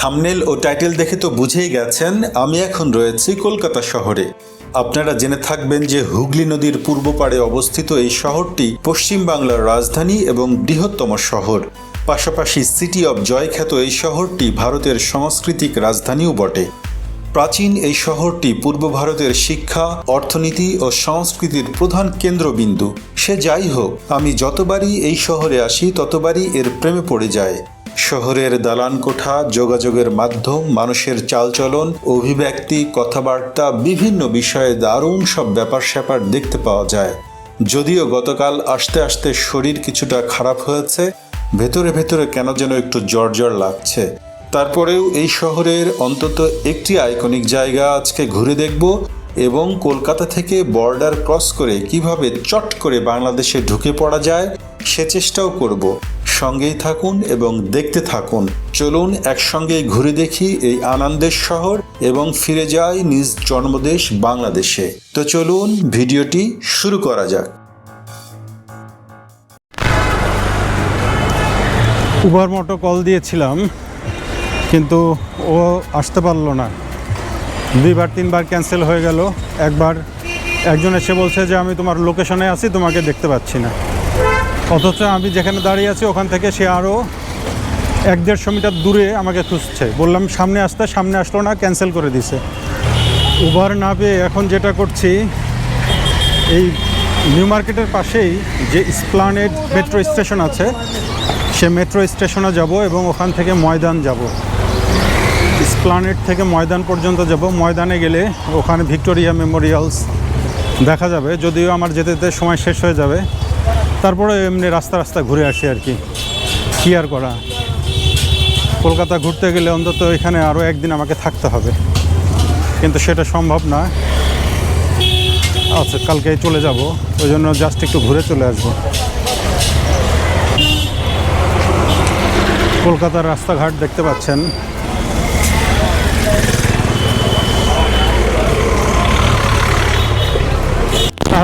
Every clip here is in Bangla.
থামনেল ও টাইটেল দেখে তো বুঝেই গেছেন, আমি এখন রয়েছি কলকাতা শহরে। আপনারা জেনে থাকবেন যে হুগলি নদীর পূর্ব পাড়ে অবস্থিত এই শহরটি পশ্চিম বাংলার রাজধানী এবং বৃহত্তম শহর। পাশাপাশি সিটি অব জয় খ্যাত এই শহরটি ভারতের সাংস্কৃতিক রাজধানীও বটে। প্রাচীন এই শহরটি পূর্ব ভারতের শিক্ষা, অর্থনীতি ও সংস্কৃতির প্রধান কেন্দ্রবিন্দু। সে যাই হোক, আমি যতবারই এই শহরে আসি, ততবারই এর প্রেমে পড়ে যায়। শহরের দালান কোঠা যোগাযোগের মাধ্যম, মানুষের চালচলন, অভিব্যক্তি, কথাবার্তা, বিভিন্ন বিষয়ে দারুণ সব ব্যাপার স্যাপার দেখতে পাওয়া যায়। যদিও গতকাল আসতে আসতে শরীর কিছুটা খারাপ হয়েছে, ভেতরে ভেতরে কেন যেন একটু জ্বর লাগছে। তারপরেও এই শহরের অন্তত একটি আইকনিক জায়গা আজকে ঘুরে দেখব এবং কলকাতা থেকে বর্ডার ক্রস করে কীভাবে চট করে বাংলাদেশে ঢুকে পড়া যায় সে চেষ্টাও করব। সঙ্গেই থাকুন এবং দেখতে থাকুন। চলুন একসঙ্গে ঘুরে দেখি এই আনন্দের শহর এবং ফিরে যাই নিজ জন্মদেশ বাংলাদেশে। তো চলুন ভিডিওটি শুরু করা যাক। উবার মোটো কল দিয়েছিলাম, কিন্তু ও আসতে পারল না। দুইবার, তিনবার ক্যান্সেল হয়ে গেল। একবার একজন এসে বলছে যে, আমি তোমার লোকেশনে আছি, তোমাকে দেখতে পাচ্ছি না। অথচ আমি যেখানে দাঁড়িয়ে আছি, ওখান থেকে সে আরও এক দেড়শো মিটার দূরে আমাকে খুঁজছে। বললাম, সামনে আসতে, সামনে আসলো না ক্যান্সেল করে দিছে। উবার না পেয়ে এখন যেটা করছি, এই নিউ মার্কেটের পাশেই যে স্প্লানেড মেট্রো স্টেশন আছে, সে মেট্রো স্টেশনে যাব এবং ওখান থেকে ময়দান যাব। স্প্লানেট থেকে ময়দান পর্যন্ত যাব। ময়দানে গেলে ওখানে ভিক্টোরিয়া মেমোরিয়ালস দেখা যাবে। যদিও আমার যেতে যেতে সময় শেষ হয়ে যাবে। তারপরে এমনি রাস্তা রাস্তা ঘুরে আসি আর কি। কী আর করা? কলকাতা ঘুরতে গেলে অন্তত এখানে আরও একদিন আমাকে থাকতে হবে। কিন্তু সেটা সম্ভব না। আচ্ছা কালকে চলে যাব। ওই জন্য জাস্ট একটু ঘুরে চলে আসব। কলকাতার রাস্তাঘাট দেখতে পাচ্ছেন।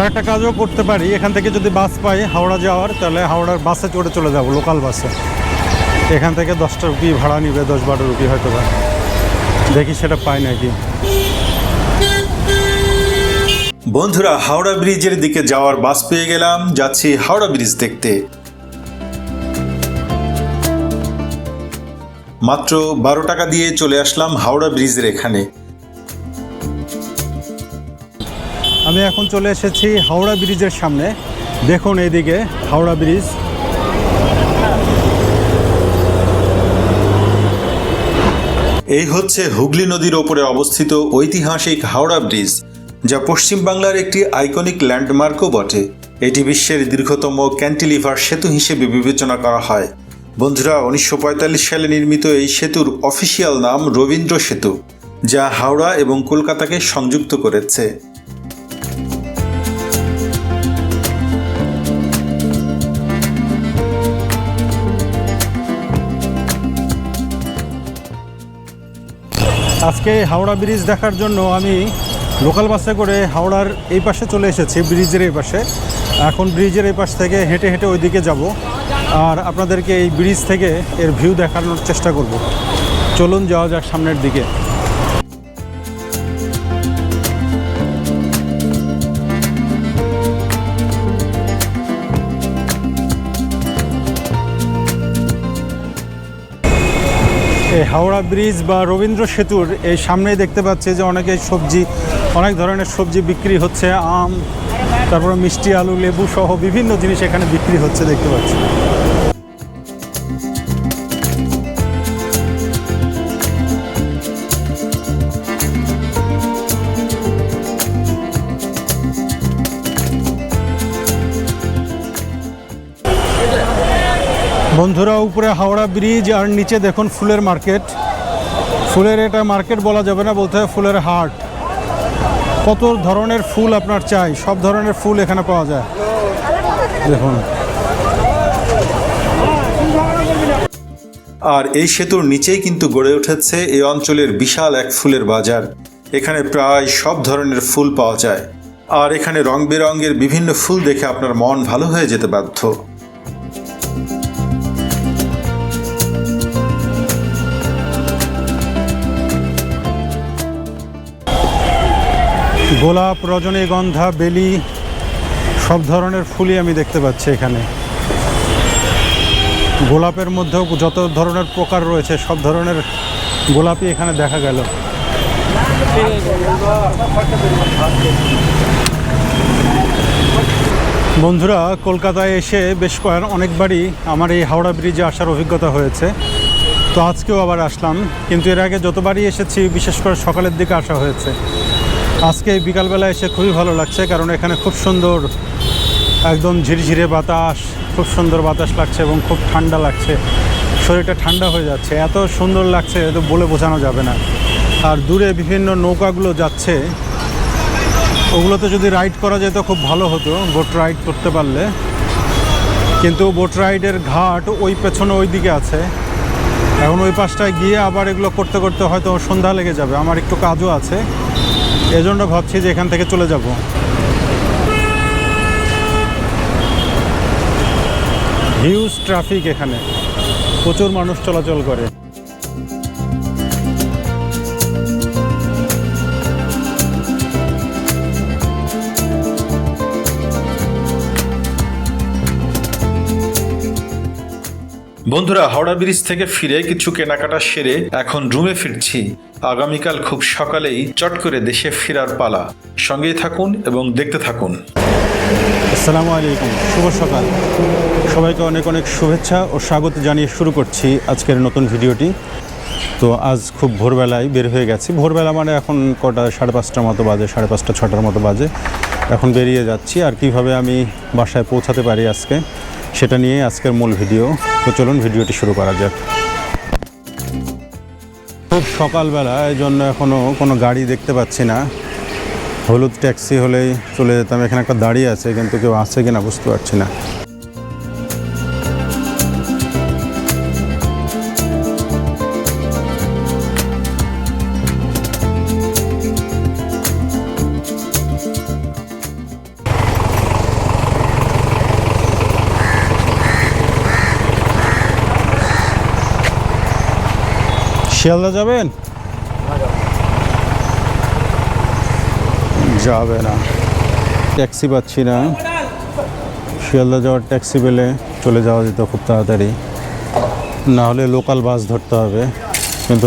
একটা কাজও করতে পারি। এখান থেকে যদি বাস পাই হাওড়া যাওয়ার, তাহলে হাওড়ার বাসে চড়ে চলে যাব লোকাল বাসে। এখান থেকে দশটা রুপি ভাড়া নিবে, দশ বারো রুপি হয়তো বা। দেখি সেটা পাই নাকি। বন্ধুরা, হাওড়া ব্রিজের দিকে যাওয়ার বাস পেয়ে গেলাম। যাচ্ছি হাওড়া ব্রিজ দেখতে। মাত্র বারো টাকা দিয়ে চলে আসলাম হাওড়া ব্রিজের এখানে। আমি এখন চলে এসেছি হাওড়া ব্রিজের সামনে। দেখুন এইদিকে হাওড়া ব্রিজ। এই হচ্ছে হুগলি নদীর ওপরে অবস্থিত ঐতিহাসিক হাওড়া ব্রিজ, যা পশ্চিমবাংলার একটি আইকনিক ল্যান্ডমার্কও বটে। এটি বিশ্বের দীর্ঘতম ক্যান্টিলিভার সেতু হিসেবে বিবেচনা করা হয়। বন্ধুরা, উনিশশো পঁয়তাল্লিশ সালে নির্মিত এই সেতুর অফিসিয়াল নাম রবীন্দ্র সেতু, যা হাওড়া এবং কলকাতাকে সংযুক্ত করেছে। আজকে হাওড়া ব্রিজ দেখার জন্য আমি লোকাল বাসে করে হাওড়ার এই পাশে চলে এসেছি, ব্রিজের এই পাশে। এখন ব্রিজের এই পাশ থেকে হেঁটে হেঁটে ওইদিকে যাব। আর আপনাদেরকে এই ব্রিজ থেকে এর ভিউ দেখানোর চেষ্টা করব। চলুন যাওয়া যাক সামনের দিকে। এই হাওড়া ব্রিজ বা রবীন্দ্র সেতুর এই সামনেই দেখতে পাচ্ছি যে অনেকে সবজি, অনেক ধরনের সবজি বিক্রি হচ্ছে, আম, তারপর মিষ্টি, আলু, লেবু সহ বিভিন্ন জিনিস এখানে বিক্রি হচ্ছে দেখতে পাচ্ছি। বন্ধুরা, উপরে হাওড়া ব্রিজ আর নিচে দেখুন ফুলের মার্কেট। ফুলের এটা মার্কেট বলা যাবে না, বলতে হয় ফুলের হাট। কত ধরনের ফুল আপনার চাই? সব ধরনের ফুল এখানে পাওয়া যায়। দেখুন। আর এই সেতুর নিচেই কিন্তু গড়ে উঠেছে এই অঞ্চলের বিশাল এক ফুলের বাজার। এখানে প্রায় সব ধরনের ফুল পাওয়া যায়। আর এখানে রং বেরঙের বিভিন্ন ফুল দেখে আপনার মন ভালো হয়ে যেতে বাধ্য। গোলাপ রজনীগন্ধা বেলি, সব ধরনের ফুলই আমি দেখতে পাচ্ছি এখানে। গোলাপের মধ্যেও যত ধরনের প্রকার রয়েছে, সব ধরনের গোলাপই এখানে দেখা গেল। বন্ধুরা, কলকাতায় এসে বেশ কয়েক, অনেকবারই আমার এই হাওড়া ব্রিজে আসার অভিজ্ঞতা হয়েছে। তো আজকেও আবার আসলাম, কিন্তু এর আগে যতবারই এসেছি, বিশেষ করে সকালের দিকে আসা হয়েছে। আজকে বিকালবেলা এসে খুবই ভালো লাগছে, কারণ এখানে খুব সুন্দর একদম ঝিরঝিরে বাতাস, খুব সুন্দর বাতাস লাগছে এবং খুব ঠান্ডা লাগছে। শরীরটা ঠান্ডা হয়ে যাচ্ছে, এত সুন্দর লাগছে তো বলে বোঝানো যাবে না। আর দূরে বিভিন্ন নৌকাগুলো যাচ্ছে, ওগুলোতে যদি রাইড করা যেত খুব ভালো হতো, বোট রাইড করতে পারলে। কিন্তু বোট রাইডের ঘাট ওই পেছনে ওই দিকে আছে। এখন ওই পাশটায় গিয়ে আবার এগুলো করতে করতে হয়তো সন্ধ্যা লেগে যাবে, আমার একটু কাজও আছে। এজন্য ভাবছি যে এখান থেকে চলে যাব। হিউজ ট্রাফিক এখানে। প্রচুর মানুষ চলাচল করে। বন্ধুরা, হাওড়া ব্রিজ থেকে ফিরে কিছু কেনাকাটা সেরে এখন রুমে ফিরছি। আগামীকাল খুব সকালেই চট করে দেশে ফেরার পালা। সঙ্গেই থাকুন এবং দেখতে থাকুন। আসসালামু আলাইকুম, শুভ সকাল। সবাইকে অনেক অনেক শুভেচ্ছা ও স্বাগত জানিয়ে শুরু করছি আজকের নতুন ভিডিওটি। তো আজ খুব ভোরবেলায় বের হয়ে গেছি। ভোরবেলা মানে এখন কটা, সাড়ে পাঁচটার মতো বাজে, সাড়ে পাঁচটা, ছটার মতো বাজে। এখন বেরিয়ে যাচ্ছি আর কীভাবে আমি বাসায় পৌঁছাতে পারি আজকে। সেটা নিয়ে আজকের মূল ভিডিও। তো চলুন ভিডিওটি শুরু করা যাক। খুব সকালবেলা এই জন্য এখনও কোনো গাড়ি দেখতে পাচ্ছি না। হলুদ ট্যাক্সি হলেই চলে যেতাম। এখানে একটা দাঁড়িয়ে আছে, কিন্তু কেউ আছে কিনা বুঝতে পারছি না। শিয়ালদা যাবেন? যাবে না। ট্যাক্সি পাচ্ছি না। শিয়ালদা যাওয়ার ট্যাক্সি পেলে চলে যাওয়া যেত খুব তাড়াতাড়ি। না হলে লোকাল বাস ধরতে হবে। কিন্তু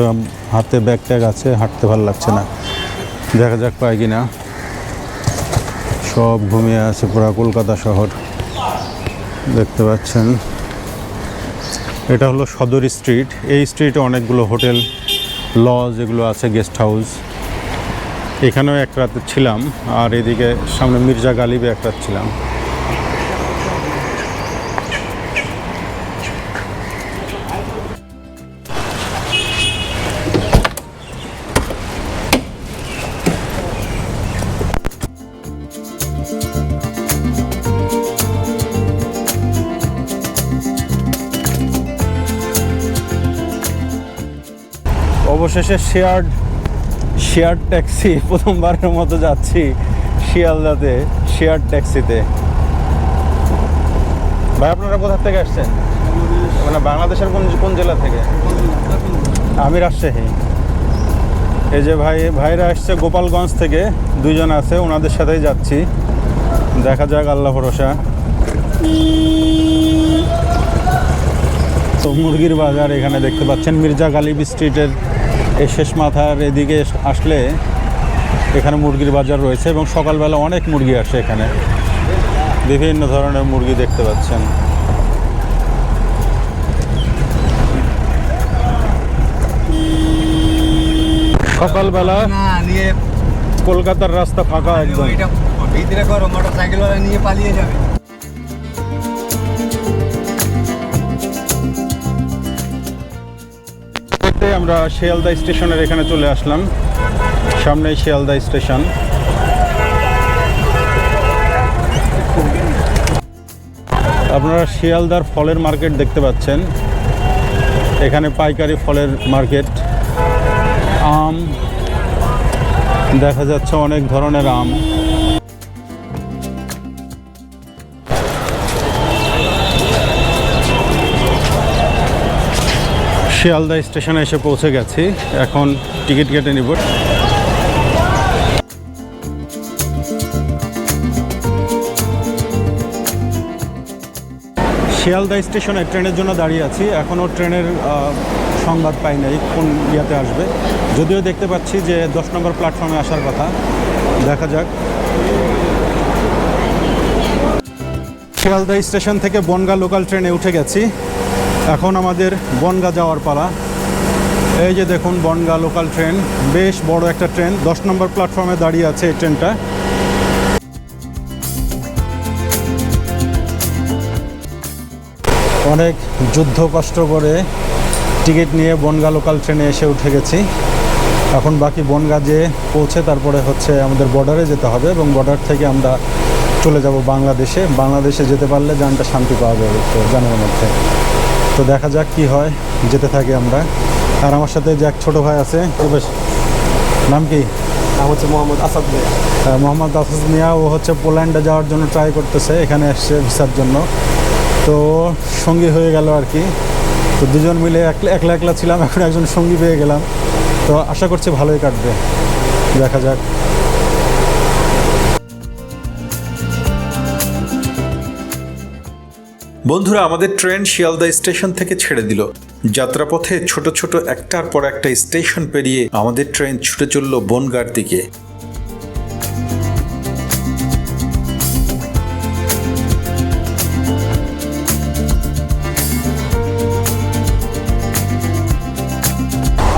হাতে ব্যাগ ট্যাগ আছে, হাঁটতে ভালো লাগছে না। দেখা যাক পাই কি না। সব ঘুমিয়ে আছে পুরা কলকাতা শহর। দেখতে পাচ্ছেন। এটা হলো সদর স্ট্রিট। এই স্ট্রিটে অনেকগুলো হোটেল, লজ এগুলো আছে, গেস্ট হাউস। এখানেও এক রাতে ছিলাম, আর এদিকে সামনে মির্জা গালিবে এক রাত ছিলাম। অবশেষে শেয়ার্ড শেয়ার ট্যাক্সি প্রথমবারের মতো যাচ্ছি শিয়ালদাতে, শেয়ার ট্যাক্সিতে। ভাই, আপনারা কোথা থেকে আসছেন? মানে বাংলাদেশের কোন কোন জেলা থেকে? আমি রাজশাহী। এই যে ভাই, ভাইরা আসছে গোপালগঞ্জ থেকে, দুইজন আছে, ওনাদের সাথেই যাচ্ছি। দেখা যাক, আল্লাহ ভরসা। তো মুরগির বাজার এখানে দেখতে পাচ্ছেন, মির্জা গালিব স্ট্রিটের এই শেষ মাথার এদিকে আসলে এখানে মুরগির বাজার রয়েছে এবং সকালবেলা অনেক মুরগি আসে এখানে। বিভিন্ন ধরনের মুরগি দেখতে পাচ্ছেন। সকালবেলা নিয়ে কলকাতার রাস্তা ফাঁকা একদম। ভিতরে করো মোটর সাইকেলওয়ালা নিয়ে পালিয়ে যাবে। করতে আমরা শিয়ালদা স্টেশনের এখানে চলে আসলাম। সামনেই শিয়ালদা স্টেশন। আপনারা শিয়ালদার ফলের মার্কেট দেখতে পাচ্ছেন। এখানে পাইকারি ফলের মার্কেট। আম, দেখা যাচ্ছে অনেক ধরনের আম। শিয়ালদা স্টেশনে এসে পৌঁছে গেছি। এখন টিকিট কেটে নিব। শিয়ালদা স্টেশনে ট্রেনের জন্য দাঁড়িয়ে আছি। এখনও ট্রেনের সংবাদ পাই নাই কোন ইয়াতে আসবে। যদিও দেখতে পাচ্ছি যে দশ নম্বর প্ল্যাটফর্মে আসার কথা। দেখা যাক। শিয়ালদা স্টেশন থেকে বনগা লোকাল ট্রেনে উঠে গেছি। এখন আমাদের বনগা যাওয়ার পালা। এই যে দেখুন, বনগা লোকাল ট্রেন বেশ বড় একটা ট্রেন দশ নম্বর প্ল্যাটফর্মে দাঁড়িয়ে আছে এই ট্রেনটা অনেক যুদ্ধ কষ্ট করে টিকিট নিয়ে বনগা লোকাল ট্রেনে এসে উঠে গেছি। এখন বাকি বনগা যে পৌঁছে, তারপরে হচ্ছে আমাদের বর্ডারে যেতে হবে এবং বর্ডার থেকে আমরা চলে যাব বাংলাদেশে। বাংলাদেশে যেতে পারলে যানটা শান্তি পাওয়া যাবে জানের মধ্যে। তো দেখা যাক কি হয় যেতে থাকি আমরা। আর আমার সাথে যে এক ছোটো ভাই আছে বেশ নাম কি? নাম হচ্ছে মোহাম্মদ আসাদ আহ, মোহাম্মদ আসাদ মিয়া ও হচ্ছে পোল্যান্ডে যাওয়ার জন্য ট্রাই করতেছে এখানে এসছে ভিসার জন্য। তো সঙ্গী হয়ে গেল আর কি। তো দুজন মিলে একলা একলা একলা ছিলাম এখন একজন সঙ্গী পেয়ে গেলাম। তো আশা করছি ভালোই কাটবে। দেখা যাক। বন্ধুরা, আমাদের ট্রেন শিয়ালদা স্টেশন থেকে ছেড়ে দিল। যাত্রাপথে ছোট ছোট একটার পর একটা স্টেশন পেরিয়ে আমাদের ট্রেন ছুটে চলল বনগার দিকে।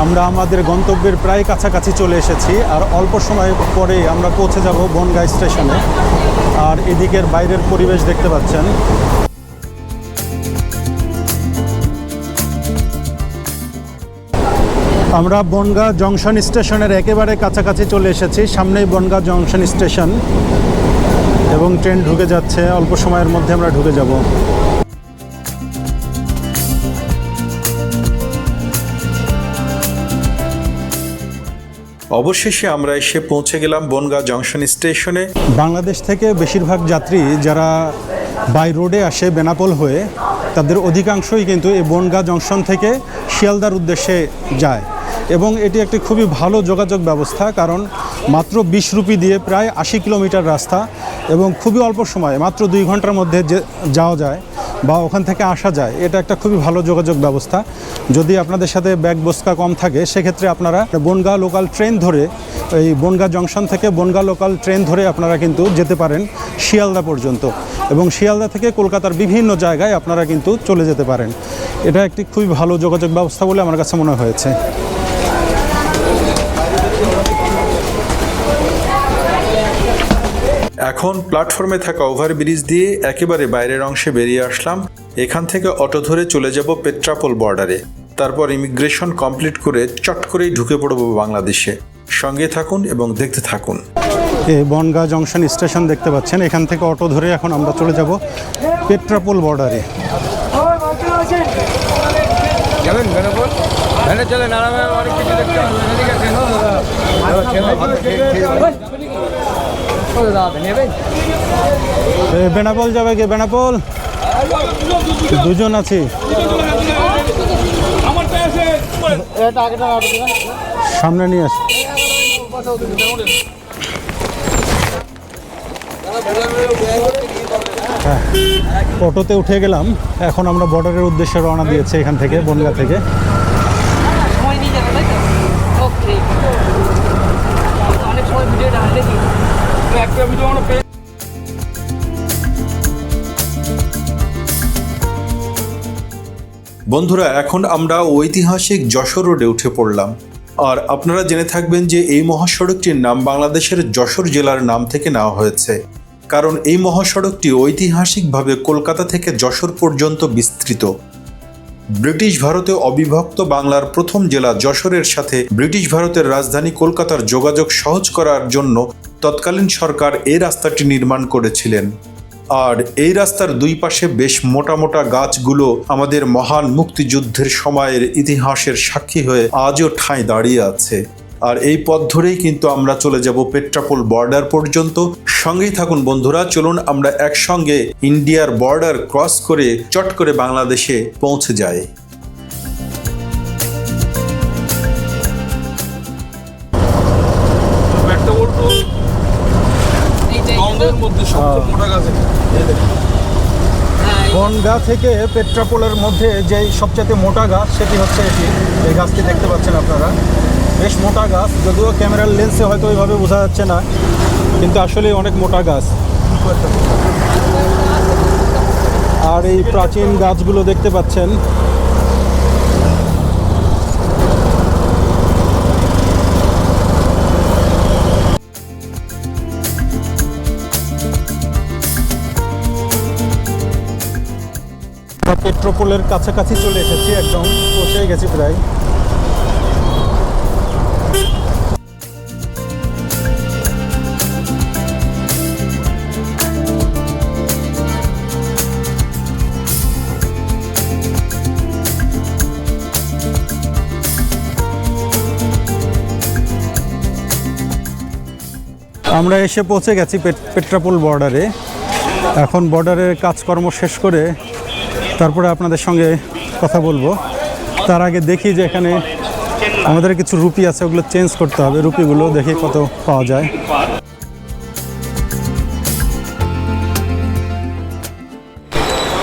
আমরা আমাদের গন্তব্যের প্রায় কাছাকাছি চলে এসেছি, আর অল্প সময় পরেই আমরা পৌঁছে যাব বনগাঁ স্টেশনে। আর এদিকের বাইরের পরিবেশ দেখতে পাচ্ছেন। আমরা বনগাঁ জংশন স্টেশনের একেবারে কাছাকাছি চলে এসেছি। সামনেই বনগাঁ জংশন স্টেশন এবং ট্রেন ঢুকে যাচ্ছে। অল্প সময়ের মধ্যে আমরা ঢুকে যাব। অবশেষে আমরা এসে পৌঁছে গেলাম বনগাঁ জংশন স্টেশনে। বাংলাদেশ থেকে বেশিরভাগ যাত্রী যারা বাই রোডে আসে বেনাপোল হয়ে তাদের অধিকাংশই কিন্তু এই বনগাঁ জংশন থেকে শিয়ালদার উদ্দেশ্যে যায়। এবং এটি একটি খুবই ভালো যোগাযোগ ব্যবস্থা, কারণ মাত্র বিশ রুপি দিয়ে প্রায় আশি কিলোমিটার রাস্তা এবং খুবই অল্প সময়ে, মাত্র দুই ঘণ্টার মধ্যে যে যাওয়া যায় বা ওখান থেকে আসা যায়, এটা একটা খুবই ভালো যোগাযোগ ব্যবস্থা। যদি আপনাদের সাথে ব্যাগ বস্কা কম থাকে, সেক্ষেত্রে আপনারা বনগাঁ লোকাল ট্রেন ধরে, এই বনগাঁ জংশন থেকে বনগাঁ লোকাল ট্রেন ধরে আপনারা কিন্তু যেতে পারেন শিয়ালদা পর্যন্ত এবং শিয়ালদা থেকে কলকাতার বিভিন্ন জায়গায় আপনারা কিন্তু চলে যেতে পারেন। এটা একটি খুবই ভালো যোগাযোগ ব্যবস্থা বলে আমার কাছে মনে হয়েছে। এখন প্ল্যাটফর্মে থাকা ওভারব্রিজ দিয়ে একেবারে বাইরের অংশে বেরিয়ে আসলাম। এখান থেকে অটো ধরে চলে যাব পেট্রাপোল বর্ডারে। তারপর ইমিগ্রেশন কমপ্লিট করে চট করেই ঢুকে পড়ব বাংলাদেশে। সঙ্গে থাকুন এবং দেখতে থাকুন। এই বনগাঁ জংশন স্টেশন দেখতে পাচ্ছেন। এখান থেকে অটো ধরে এখন আমরা চলে যাব পেট্রাপোল বর্ডারে। যাবেন। নেবেন এ, বেনাপোল যাবে কে? বেনাপোল দুজন আছি। সামনে নিয়ে আস। হ্যাঁ, অটোতে উঠে গেলাম। এখন আমরা বর্ডারের উদ্দেশ্যে রওনা দিয়েছি এখান থেকে বনগা থেকে। অনেক সময় ভিডিওটা একটা ভিডিও আমরা পেয়ে বন্ধুরা, এখন আমরা ঐতিহাসিক যশোর রোডে উঠে পড়লাম। আর আপনারা জেনে থাকবেন যে এই মহাসড়কটির নাম বাংলাদেশের যশোর জেলার নাম থেকে নেওয়া হয়েছে। কারণ এই মহাসড়কটি ঐতিহাসিকভাবে কলকাতা থেকে যশোর পর্যন্ত বিস্তৃত। ব্রিটিশ ভারতে অবিভক্ত বাংলার প্রথম জেলা যশোরের সাথে ব্রিটিশ ভারতের রাজধানী কলকাতার যোগাযোগ সহজ করার জন্য তৎকালীন সরকার এই রাস্তাটি নির্মাণ করেছিলেন। আর এই রাস্তার দুই পাশে বেশ মোটা মোটা গাছগুলো আমাদের মহান মুক্তিযুদ্ধের সময়ের ইতিহাসের সাক্ষী হয়ে আজও ঠাঁই দাঁড়িয়ে আছে। আর এই পথ ধরেই কিন্তু আমরা চলে যাব পেট্রাপোল বর্ডার পর্যন্ত। সঙ্গেই থাকুন বন্ধুরা, চলুন আমরা একসঙ্গে ইন্ডিয়ার বর্ডার ক্রস করে চট করে বাংলাদেশে পৌঁছে যাই। সবচেয়ে থেকে পেট্রাপোলের মধ্যে যে সবচেয়ে মোটা গাছ, সেটি হচ্ছে এটি। এই গাছটি দেখতে পাচ্ছেন আপনারা। বেশ মোটা গাছ, যদিও ক্যামেরার লেন্সে হয়তো ওইভাবে বোঝা যাচ্ছে না, কিন্তু আসলে অনেক মোটা গাছ। আর এই প্রাচীন গাছগুলো দেখতে পাচ্ছেন। পেট্রোপোলের কাছাকাছি চলে এসেছি, একদম পৌঁছে গেছি প্রায়। আমরা এসে পৌঁছে গেছি পেট- পেট্রাপোল বর্ডারে। এখন বর্ডারের কাজকর্ম শেষ করে তারপরে আপনাদের সঙ্গে কথা বলব। তার আগে দেখি যে এখানে আমাদের কিছু রুপি আছে, ওগুলো চেঞ্জ করতে হবে। রুপিগুলো দেখি কত পাওয়া যায়।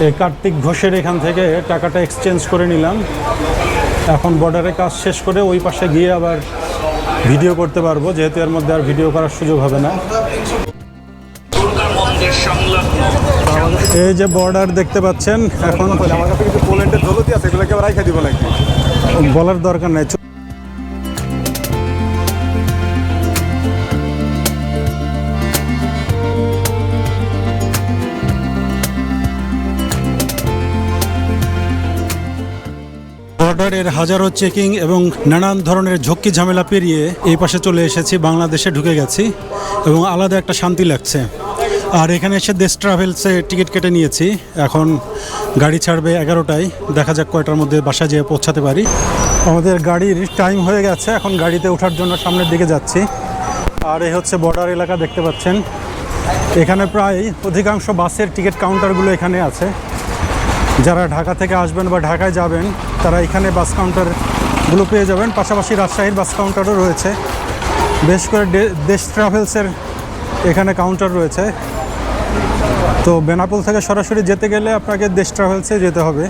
এই কার্তিক ঘোষের এখান থেকে টাকাটা এক্সচেঞ্জ করে নিলাম। এখন বর্ডারে কাজ শেষ করে ওই পাশে গিয়ে আবার ভিডিও করতে পারব, যেহেতু এর মধ্যে আর ভিডিও করার সুযোগ হবে না। এই যে বর্ডার দেখতে পাচ্ছেন এখন আমার কাছে কিছু পোল্যান্ডের ধলতি আছে এগুলোকে আবার রাইখা দিব নাকি? বলার দরকার নাই। বর্ডারের হাজারো চেকিং এবং নানান ধরনের ঝক্কি ঝামেলা পেরিয়ে এই পাশে চলে এসেছি বাংলাদেশে ঢুকে গেছি এবং আলাদা একটা শান্তি লাগছে। আর এখানে এসে দেশ ট্রাভেলসে টিকিট কেটে নিয়েছি। এখন গাড়ি ছাড়বে এগারোটায়। দেখা যাক কয়টার মধ্যে বাসা যেয়ে পৌঁছাতে পারি। আমাদের গাড়ির টাইম হয়ে গেছে। এখন গাড়িতে ওঠার জন্য সামনের দিকে যাচ্ছি। আর এ হচ্ছে বর্ডার এলাকা দেখতে পাচ্ছেন। এখানে প্রায় অধিকাংশ বাসের টিকিট কাউন্টারগুলো এখানে আছে। যারা ঢাকা থেকে আসবেন বা ঢাকায় যাবেন, তারা এখানে বাস কাউন্টারগুলো পেয়ে যাবেন। পাশাপাশি রাজশাহীর বাস কাউন্টারও রয়েছে। বেশ করে দেশ ট্রাভেলসের এখানে কাউন্টার রয়েছে। তো বেনাপোল থেকে সরাসরি যেতে গেলে আপনাকে দেশ ট্রাভেলসে যেতে হবে।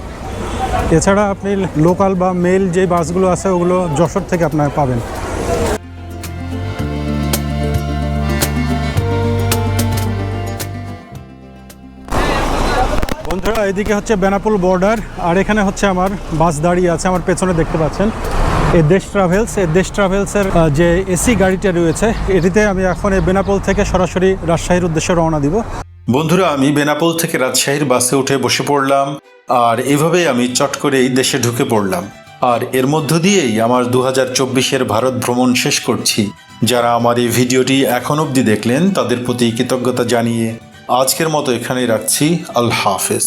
এছাড়া আপনি লোকাল বা মেল যে বাসগুলো আছে ওগুলো যশোর থেকে আপনার পাবেন। বন্ধুরা, এদিকে হচ্ছে বেনাপুল বর্ডার আর এখানে হচ্ছে আমার বাস দাঁড়িয়ে আছে, আমার পেছনে দেখতে পাচ্ছেন। এই দেশ ট্রাভেলস এই দেশ ট্রাভেলসের যে এসি গাড়িটা রয়েছে, এটিতে আমি এখন এই বেনাপোল থেকে সরাসরি রাজশাহীর উদ্দেশ্যে রওনা দিব। বন্ধুরা, আমি বেনাপোল থেকে রাজশাহীর বাসে উঠে বসে পড়লাম, আর এভাবে আমি চট করেই দেশে ঢুকে পড়লাম। আর এর মধ্য দিয়েই আমার দু হাজার চব্বিশের ভারত ভ্রমণ শেষ করছি। যারা আমার এই ভিডিওটি এখন অবধি দেখলেন, তাদের প্রতি কৃতজ্ঞতা জানিয়ে আজকের মতো এখানেই রাখছি। আল্লাহ হাফেজ।